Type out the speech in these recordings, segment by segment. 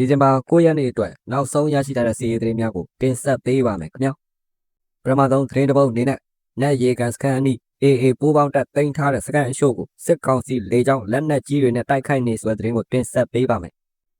ဒီဇင်ဘာ9ရက်နေ့အတွက်နောက်ဆုံးရရှိထားတဲ့စီးရီးသတင်းများကိုတင်ဆက်ပေးပါမယ်ခင်ဗျာပထမဆုံးသတင်းတစ်ပုဒ်အနေနဲ့နက်ရေကန်စကန်အနီး AA ပိုးပေါင်းတက်တင်ထားတဲ့စကန်အရှို့ကိုစစ်ကောင်စီလေကြောင်းလက်နက်ကြီးတွေနဲ့တိုက်ခိုက်နေဆိုတဲ့သတင်းကိုတင်ဆက်ပေးပါမယ်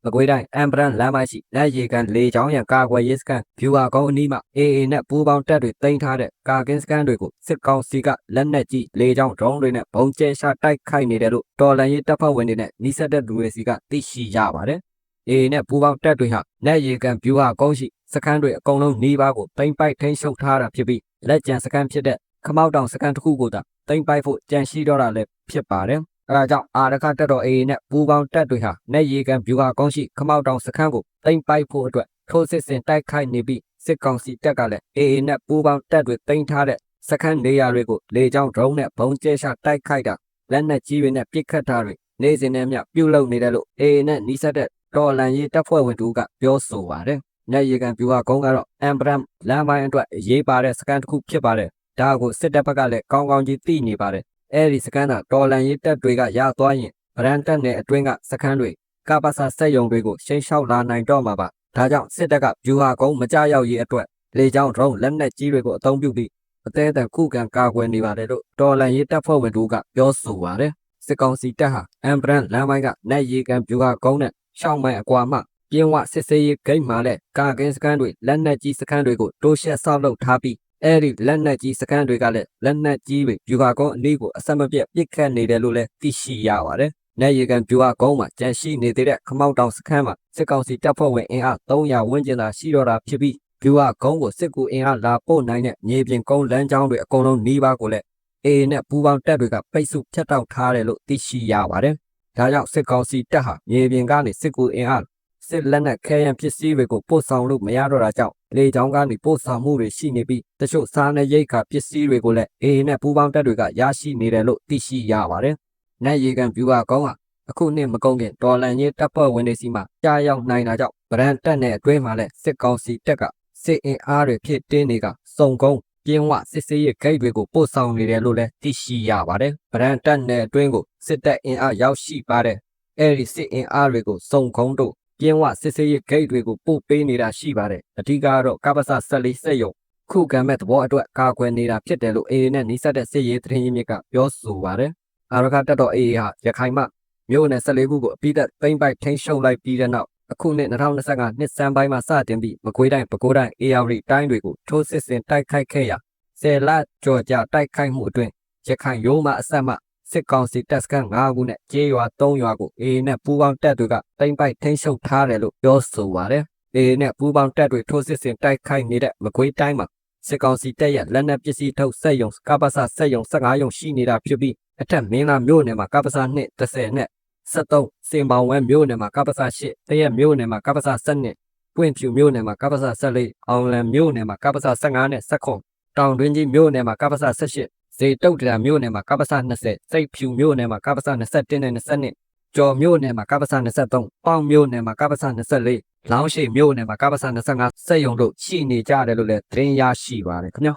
မကွေးတိုင်းအမ်ဘရန်လမ်းမရှိလက်ရေကန်လေကြောင်းရန်ကာကွယ်ရေးစကန်ဗျူဟာကုန်းအနီးမှာ AA နဲ့ပူးပေါင်းတပ်တွေတင်ထားတဲ့ကာကင်းစကန်တွေကိုစစ်ကောင်စီကလက်နက်ကြီးလေကြောင်းဒရုန်းတွေနဲ့ပုံကျဲရှာတိုက်ခိုက်နေတယ်လို့တော်လန်ရေးတပ်ဖွဲ့ဝင်တွေနဲ့နှိစက်တဲ့လူတွေစီကသိရှိရပါတယ်။ AA နဲ့ပူးပေါင်းတပ်တွေဟာလက်ရေကန်ဗျူဟာကုန်းရှိစခန်းတွေအကုန်လုံးနှီးပါးကိုတင်ပိုက်ထိန်းချုပ်ထားတာဖြစ်ပြီးလက်ကျန်စခန်းဖြစ်တဲ့ခမောက်တောင်စခန်းတစ်ခုကိုသာတင်ပိုက်ဖို့ကြံရှိတော့တာလည်းဖြစ်ပါတယ်။အဲဒါကြောင့်အာရခတက်တော် AA နဲ့ပူးပေါင်းတပ်တွေဟာလက်ရေကန်ဗျူဟာကုန်းရှိခမောက်တောင်စခန်းကိုတင်ပိုက်ဖို့အတွက်ထိုးစစ်ဆင်တိုက်ခိုက်နေပြီးစစ်ကောင်စီတပ်ကလည်း AA နဲ့ပူးပေါင်းတပ်တွေတင်ထားတဲ့စခန်းနေရာတွေကိုလေကြောင်းဒရုန်းနဲ့ဘုံကျဲချတိုက်ခိုက်တာလက်နက်ကြီးတွေနဲ့ပစ်ခတ်တာတွေနေစဉ်နဲ့မျှပြုလုပ်နေတယ်လို့ AA နဲ့နှီးစပ်တဲ့ တော်လန်ရေးတပ်ဖွဲ့ဝင်တို့ကပြောဆိုပါတယ်။လက်ရေကန်ဗျူဟာကုန်းကတော့အမ်ဘရမ်လမ်းပိုင်းအတွက်အရေးပါတဲ့စကန်တစ်ခုဖြစ်ပါတယ်။ဒါကိုစစ်တပ်ဘက်ကလည်းကောင်းကောင်းကြီးသိနေပါတယ်။အဲဒီစကန်ကတော်လန်ရေးတပ်တွေကရသွားရင်ဗရန်တက်နယ်အတွင်းကစကန်တွေကပ္ပစာစက်ယုံတွေကိုရှင်းလျှောက်လာနိုင်တော့မှာပါ။ဒါကြောင့်စစ်တပ်ကဗျူဟာကုန်းမကြရောက်ရေးအတွက်လေကြောင်းဒရုန်းလက်နက်ကြီးတွေကိုအသုံးပြုပြီးအသေးအံခုခံကာကွယ်နေပါတယ်လို့တော်လန်ရေးတပ်ဖွဲ့ဝင်တို့ကပြောဆိုပါတယ်။စစ်ကောင်စီတပ်ဟာအမ်ဘရန်လမ်းပိုင်းကနက်ရီကန်ဗျူဟာကုန်းနဲ့ ရှောင်းမိုင်အကွာမှပြင်းဝစစ်စေးရေးဂိတ်မှာလည်းကာကင်းစခန်းတွေလက်နက်ကြီးစခန်းတွေကိုတိုးရှက်ဆောက်လုပ်ထားပြီးအဲဒီလက်နက်ကြီးစခန်းတွေကလည်းလက်နက်ကြီးတွေဗျူဟာကုန်းအလေးကိုအဆက်မပြတ်ပစ်ခတ်နေတယ်လို့လည်းသိရှိရပါတယ်။နယ်ရီကန်ဗျူဟာကုန်းမှာကြန့်ရှိနေသေးတဲ့ခမောက်တောင်စခန်းမှာစစ်ကောင်စီတပ်ဖွဲ့ဝင်အင်အား300ဝန်းကျင်သာရှိတော့တာဖြစ်ပြီးဗျူဟာကုန်းကိုစစ်ကူအင်အားလာပို့နိုင်တဲ့မြေပြင်ကုန်းလမ်းကြောင်းတွေအကုန်လုံးနှီးပါကိုလည်းအေနဲ့ပူပေါင်းတပ်တွေကပိတ်ဆို့ဖြတ်တောက်ထားတယ်လို့သိရှိရပါတယ်။ ဒါကြောင့်စစ်ကောင်စီတပ်ဟာမြေပြင်ကနေစစ်ကူအင်အားစစ်လက်နက်ခဲယမ်းပစ္စည်းတွေကိုပို့ဆောင်လို့မရတော့တာကြောင့်လေကြောင်းကနေပို့ဆောင်မှုတွေရှိနေပြီးတချို့စားနပ်ရိက္ခာပစ္စည်းတွေကိုလည်းအေနဲ့ပူပေါင်းတပ်တွေကရရှိနေတယ်လို့သိရှိရပါတယ်။နတ်ရေကန်ဗျူဟာကောင်းကအခုနှစ်မကုန်ခင်ဒေါ်လန်ကြီးတပ်ဖွဲ့ဝင်တွေစီမှာကြားရောက်နိုင်တာကြောင့်ဗရန်တက်နဲ့အတွင်းမှာလည်းစစ်ကောင်စီတပ်ကစစ်အင်အားတွေဖြစ်တင်းတွေကစုံကုန်း ပြင်းဝစစ်စေးရဲ့ဂိတ်တွေကိုပို့ဆောင်နေတယ်လို့လည်းသိရှိရပါတယ်။ဗရန်တက်နဲ့အတွင်းကိုစစ်တပ်အင်အားရောက်ရှိပါတယ်။အဲဒီစစ်အင်အားတွေကိုစုံကုန်းတို့ပြင်းဝစစ်စေးရဲ့ဂိတ်တွေကိုပို့ပေးနေတာရှိပါတယ်။အဓိကတော့ကပ္ပစဆက်လေးစက်ယုံခုခံမဲ့သဘောအတွက်ကာကွယ်နေတာဖြစ်တယ်လို့အေအေနဲ့နှိစက်တဲ့စစ်ရေးသတင်းရင်းမြစ်ကပြောဆိုပါတယ်။အာရခတက်တော်အေအေဟာရခိုင်မှမြို့နယ်14ခုကိုအပိသက်သိမ့်ပိုက်ထိန်းချုပ်လိုက်ပြီးတဲ့နောက် အခုနှစ်2025နှစ်စံပိုင်းမှာစတင်ပြီးမကွေးတိုင်းပဲခူးတိုင်းအေရဝတီတိုင်းတွေကိုထိုးစစ်ဆင်တိုက်ခိုက်ခဲ့ရာဆယ်လကြော်ကြတိုက်ခိုက်မှုအတွင်းရခိုင်ရိုးမအဆက်မှစစ်ကောင်စီတပ်စခန်း5ခုနဲ့ကျေးရွာ3ရွာကိုအေအေနဲ့ပူးပေါင်းတပ်တွေကတိမ့်ပိုက်ထိန်းချုပ်ထားတယ်လို့ပြောဆိုပါတယ်။အေအေနဲ့ပူးပေါင်းတပ်တွေထိုးစစ်ဆင်တိုက်ခိုက်နေတဲ့မကွေးတိုင်းမှာစစ်ကောင်စီတပ်ရဲ့လက်နက်ပစ္စည်းထုတ်စက်ယုံကပ္ပစစက်ယုံ15ယုံရှိနေတာဖြစ်ပြီးအထက်မင်းလာမြို့နယ်မှာကပ္ပစ2 30နဲ့ 73စင်ပေါင်ဝဲမြို့နယ်မှာကပ္ပစ8တရက်မြို့နယ်မှာကပ္ပစ7ပွင့်ဖြူမြို့နယ်မှာကပ္ပစ14အောင်လံမြို့နယ်မှာကပ္ပစ15နဲ့19တောင်တွင်းကြီးမြို့နယ်မှာကပ္ပစ18ဇေတုတ်တရာမြို့နယ်မှာကပ္ပစ20စိတ်ဖြူမြို့နယ်မှာကပ္ပစ21နဲ့22ကျော်မြို့နယ်မှာကပ္ပစ23ပေါင်မြို့နယ်မှာကပ္ပစ24လောင်းရှိမြို့နယ်မှာကပ္ပစ25စက်ယုံတို့ရှိနေကြတယ်လို့လည်းသတင်းရရှိပါတယ်ခင်ဗျာ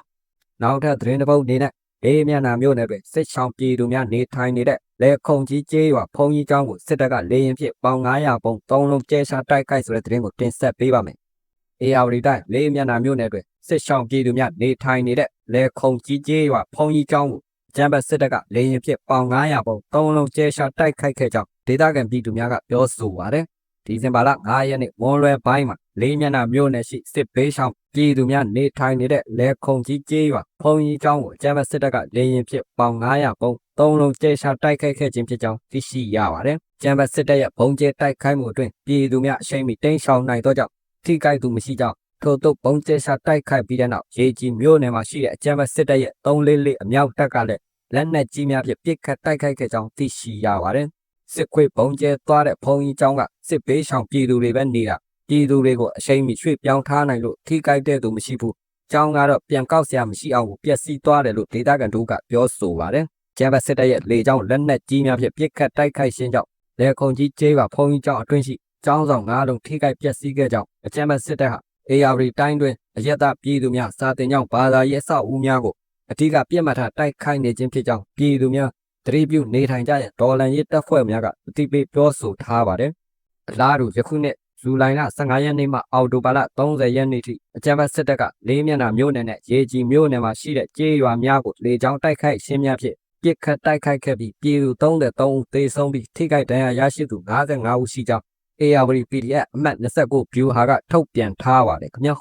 နောက်ထပ်သတင်းတစ်ပုဒ်အနေနဲ့ အေးမြန်နာမြို့နယ်တွင်စစ်ချောင်းပြည်သူများနေထိုင်နေတဲ့လေခုံကြီးကျေးရွာဖုံကြီးကျောင်းကိုစစ်တပ်ကလေရင်ဖြင့်ပေါင်900ပုံ3လုံးကျဲချတိုက်ခိုက်ဆိုတဲ့သတင်းကိုတင်ဆက်ပေးပါမယ်။အေယာဝတီတိုင်းလေးမြန်နာမြို့နယ်တွင်စစ်ချောင်းပြည်သူများနေထိုင်နေတဲ့လေခုံကြီးကျေးရွာဖုံကြီးကျောင်းကိုကျမ်းပတ်စစ်တပ်ကလေရင်ဖြင့်ပေါင်900ပုံ3လုံးကျဲချတိုက်ခိုက်ခဲ့ကြောင်းဒေသခံပြည်သူများကပြောဆိုပါတယ်။ဒီဇင်ဘာလ9ရက်နေ့မွန်လွယ်ပိုင်းမှာ လေးမျက်နှာမြို့နယ်ရှိစစ်ဘေးရှောင်ပြည်သူများနေထိုင်နေတဲ့လဲခုံကြီးကျေးရွာဖုံကြီးကျောင်းကိုအကြမ်းဖက်စစ်တပ်ကလေရင်ဖြစ်ပေါင်900ပုံသုံးလုံးကျဲချတိုက်ခိုက်ခဲ့ခြင်းဖြစ်ကြောင်းသိရှိရပါတယ်။ကျမ်းဖက်စစ်တပ်ရဲ့ဘုံကျဲတိုက်ခိုက်မှုအတွင်းပြည်သူများအရှိန်မီတိမ်းရှောင်နိုင်သောကြောင့်ထိခိုက်သူမရှိကြောင်းထို့သို့ဘုံကျဲချတိုက်ခိုက်ပြီးတဲ့နောက်ရေကြီးမြို့နယ်မှာရှိတဲ့အကြမ်းဖက်စစ်တပ်ရဲ့344အမြောက်တပ်ကလည်းလက်နက်ကြီးများဖြင့်ပစ်ခတ်တိုက်ခိုက်ခဲ့ကြောင်းသိရှိရပါတယ်။စစ်ခွေးဘုံကျဲသွားတဲ့ဘုံကြီးကျောင်းကစစ်ဘေးရှောင်ပြည်သူတွေပဲနေတာ ပြည်သူတွေကိုအရှိန်မီရွှေ့ပြောင်းထားနိုင်လို့ထိခိုက်တဲ့သူမရှိဘူး။ကျောင်းကတော့ပြန်ကောက်စရာမရှိအောင်ပျက်စီးသွားတယ်လို့ဒေတာကန်တို့ကပြောဆိုပါတယ်။ကျမ်းပတ်စစ်တပ်ရဲ့လေကြောင်းလက်နက်ကြီးများဖြင့်ပြစ်ခတ်တိုက်ခိုက်ခြင်းကြောင့်လေခုံကြီးကျေးပါဖုံကြီးကျောင်းအတွင်းရှိကျောင်းဆောင်၅လုံးထိခိုက်ပျက်စီးခဲ့ကြောင်းအကျမ်းပတ်စစ်တပ်ဟာ ARD တိုင်းတွင်အယက်သားပြည်သူများစာတင်ကြောင်းဘာသာရေးအဆောက်အဦများကိုအထူးကပြစ်မှတ်ထားတိုက်ခိုက်နေခြင်းဖြစ်ကြောင်းပြည်သူများတတိပြုနေထိုင်ကြတဲ့ဒေါ်လန်ရေးတပ်ဖွဲ့များကအတိပေးပြောဆိုထားပါတယ်။အလားတူယခုနှစ် ဇဇူလိုင်လ15ရက်နေ့မှအောက်တိုဘာလ30ရက်နေ့ထိအကြမ်းဖက်စစ်တပ်ကလေးမျက်နှာမြို့နယ်နဲ့ရေကြီးမြို့နယ်မှာရှိတဲ့ကျေးရွာများကိုလေကြောင်းတိုက်ခိုက်ရှင်းများဖြင့်ပြစ်ခတ်တိုက်ခိုက်ခဲ့ပြီးပြည်သူ33ဦးသေဆုံးပြီးထိခိုက်ဒဏ်ရာရရှိသူ55ဦးရှိကြောင်း ARD PDF အမှတ်29 view ဟာကထုတ်ပြန်ထားပါတယ်ခင်ဗျာ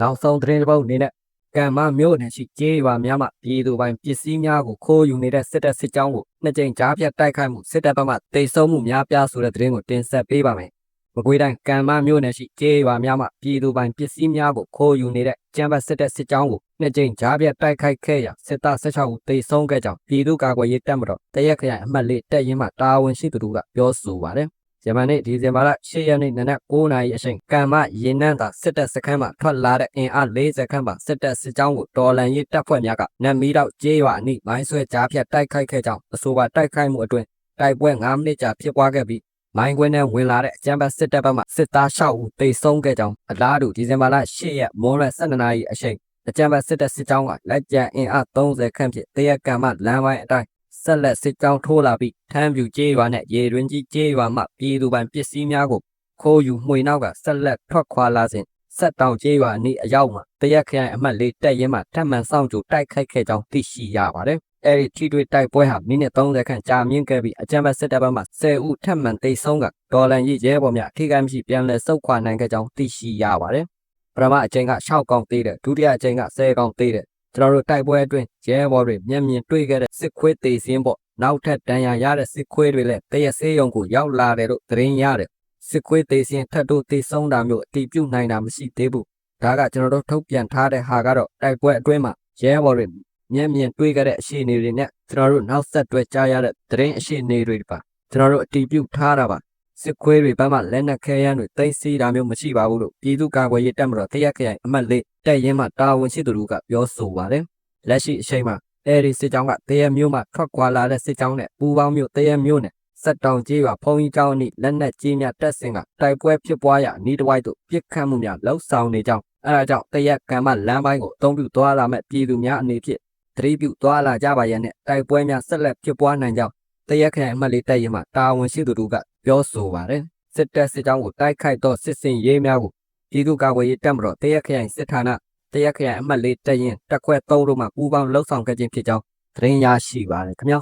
နောက်ဆုံးသတင်းတစ်ပုဒ်အနေနဲ့ကံမမြို့နယ်ရှိကျေးရွာများမှပြည်သူပိုင်ပစ္စည်းများကိုခိုးယူနေတဲ့စစ်တပ်စစ်ကြောင်းကိုနှစ်ကြိမ်ကြားဖြတ်တိုက်ခိုက်မှုစစ်တပ်ဘက်မှတိတ်ဆုံးမှုများပြားဆိုတဲ့သတင်းကိုတင်ဆက်ပေးပါမယ် မကွေးတိုင်းကံမမြို့နယ်ရှိကျေးရွာများမှပြည်သူပိုင်ပစ္စည်းများကိုခိုးယူနေတဲ့ကျမ်းပတ်စစ်တပ်စစ်ကြောင်းကိုနှစ်ကြိမ်ကြားဖြတ်တိုက်ခိုက်ခဲ့ရာစစ်သား16ဦးတိတ်ဆုံးခဲ့ကြောင်းပြည်သူ့ကာကွယ်ရေးတပ်မတော်တရက်ခရိုင်အမှတ်၄တပ်ရင်းမှတာဝန်ရှိသူတို့ကပြောဆိုပါတယ်ဂျမန်နေ့ဒီဇင်ဘာလ10ရက်နေ့နနက်9:00နာရီအချိန်ကံမရင်နှန်းသာစစ်တပ်စခန်းမှထွက်လာတဲ့အင်အား40ခန့်ပါစစ်တပ်စစ်ကြောင်းကိုတော်လန်ရေးတပ်ဖွဲ့များကနတ်မီတော့ကျေးရွာအနီးမိုင်းဆွဲကြားဖြတ်တိုက်ခိုက်ခဲ့ကြောင်းအဆိုပါတိုက်ခိုက်မှုအတွင်းတိုက်ပွဲ9မိနစ်ကြာဖြစ်ပွားခဲ့ပြီး မိုင်းကွင်းနဲ့ဝင်လာတဲ့အကြမ်းဖက်စစ်တပ်ဘက်မှစစ်သား6ဦးသေဆုံးခဲ့ကြောင်းအလားတူဒီဇင်ဘာလ10ရက်မွန်းလွဲ12နာရီအချိန်အကြမ်းဖက်စစ်တပ်စစ်ကြောင်းကလက်ကျန်အင်အား30ခန့်ဖြင့်တရက်ကံမလမ်းပိုင်းအတိုင်းဆက်လက်စစ်ကြောင်းထိုးလာပြီးထမ်းပြူကျေးရွာနဲ့ရေတွင်ကြီးကျေးရွာမှပြည်သူပိုင်ပစ္စည်းများကိုခိုးယူမှွေနောက်ကဆက်လက်ထွက်ခွာလာစဉ်ဆက်တောင်ကျေးရွာအနီးအရောက်မှာတရက်ခရိုင်အမှတ်လေးတက်ရင်မှထပ်မံစောင့်ကြိုတိုက်ခိုက်ခဲ့ကြောင်းသိရှိရပါတယ်။ အဲဒီထိတွေ့တိုက်ပွဲဟာမိနစ်30ခန့်ကြာမြင့်ခဲ့ပြီးအကြမ်းဖက်စစ်တပ်ဘက်မှ10ဦးထပ်မံတိတ်ဆုံးကဒေါ်လန်ကြီးရဲဘော်များထိခိုက်မရှိပြန်လည်ဆုတ်ခွာနိုင်ခဲ့ကြောင်းသိရှိရပါတယ်။ပထမအကြိမ်က6កောင်သေးတယ်ဒုတိယအကြိမ်က10កောင်သေးတယ်ကျွန်တော်တို့တိုက်ပွဲအတွင်းရဲဘော်တွေမျက်မြင်တွေ့ခဲ့တဲ့စစ်ခွေးတေစင်းပေါ့နောက်ထပ်တန်ရာရတဲ့စစ်ခွေးတွေလည်းတရက်စေးရုံကိုရောက်လာတယ်လို့သတင်းရတယ်စစ်ခွေးတေစင်းထပ်တို့တေဆုံးတာမျိုးအတိပြုနိုင်တာမရှိသေးဘူးဒါကကျွန်တော်တို့ထုတ်ပြန်ထားတဲ့ဟာကတော့တိုက်ပွဲအတွင်းမှာရဲဘော်တွေ မျက်မြင်တွေ့ခဲ့တဲ့အခြေအနေတွေနဲ့ကျွန်တော်တို့နောက်ဆက်တွဲကြားရတဲ့သတင်းအခြေအနေတွေပါကျွန်တော်တို့အတိပြုထားတာပါစစ်ခွေးတွေဘက်မှလက်နက်ခဲယမ်းတွေသိမ်းဆည်းတာမျိုးမရှိပါဘူးလို့ပြည်သူ့ကာကွယ်ရေးတပ်မတော်တရက်ခရိုင်အမှတ်၄တပ်ရင်းမှတာဝန်ရှိသူတို့ကပြောဆိုပါတယ်လက်ရှိအချိန်မှာအဲဒီစစ်ကြောင်းကတရမျိုးမှထွက်ခွာလာတဲ့စစ်ကြောင်းနဲ့ပူပေါင်းမျိုးတရမျိုးနဲ့စက်တောင်ကြီးကဖုံကြီးကျောင်းအနီးလက်နက်ကြီးများတက်ဆင်ကတိုက်ပွဲဖြစ်ပွားရာနီးတစ်ဝိုက်သို့ပြစ်ခတ်မှုများလှုပ်ဆောင်နေကြောင်းအဲဒါကြောင့်တရက်ကံမလမ်းပိုင်းကိုအုံပြုသွားလာမဲ့ပြည်သူများအနေဖြင့် သတိပြုသွားလာကြပါရန်နဲ့တိုက်ပွဲများဆက်လက်ဖြစ်ပွားနိုင်ကြောင်းတရက်ခရိုင်အမှတ်လေးတပ်ရင်းမှတာဝန်ရှိသူတို့ကပြောဆိုပါတယ်စစ်တပ်စစ်ကြောင်းကိုတိုက်ခိုက်သောစစ်စင်ရေးများကိုပြည်သူ့ကာကွယ်ရေးတပ်မတော်တရက်ခရိုင်စစ်ဌာနတရက်ခရိုင်အမှတ်လေးတက်ရင်တက်ခွဲ3တို့မှပူးပေါင်းလှုပ်ဆောင်ခဲ့ခြင်းဖြစ်ကြောင်းသတင်းရရှိပါတယ်ခင်ဗျာ